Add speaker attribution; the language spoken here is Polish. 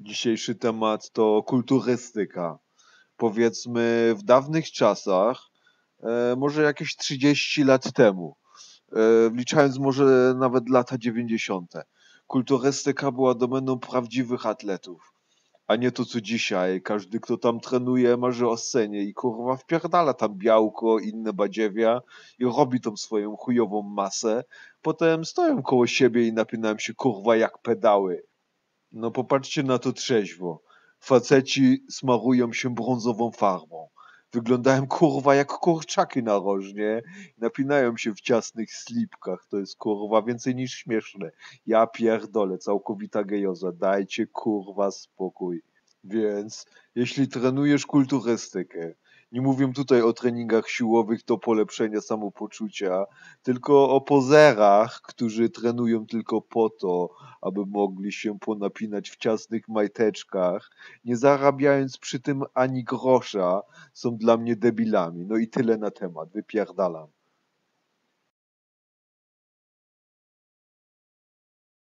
Speaker 1: Dzisiejszy temat to kulturystyka. Powiedzmy, w dawnych czasach, e, może jakieś 30 lat temu, e, wliczając może nawet lata 90., kulturystyka była domeną prawdziwych atletów. A nie to co dzisiaj. Każdy, kto tam trenuje, marzy o scenie i kurwa wpierdala tam białko, inne badziewia i robi tą swoją chujową masę. Potem stoją koło siebie i napinają się kurwa jak pedały. No popatrzcie na to trzeźwo. Faceci smarują się brązową farbą. Wyglądają kurwa jak kurczaki narożnie. Napinają się w ciasnych slipkach. To jest kurwa więcej niż śmieszne. Ja pierdolę, całkowita gejoza. Dajcie kurwa spokój. Więc jeśli trenujesz kulturystykę, nie mówię tutaj o treningach siłowych do polepszenia samopoczucia, tylko o pozerach, którzy trenują tylko po to, aby mogli się ponapinać w ciasnych majteczkach, nie zarabiając przy tym ani grosza, są dla mnie debilami. No i tyle na temat. Wypierdalam.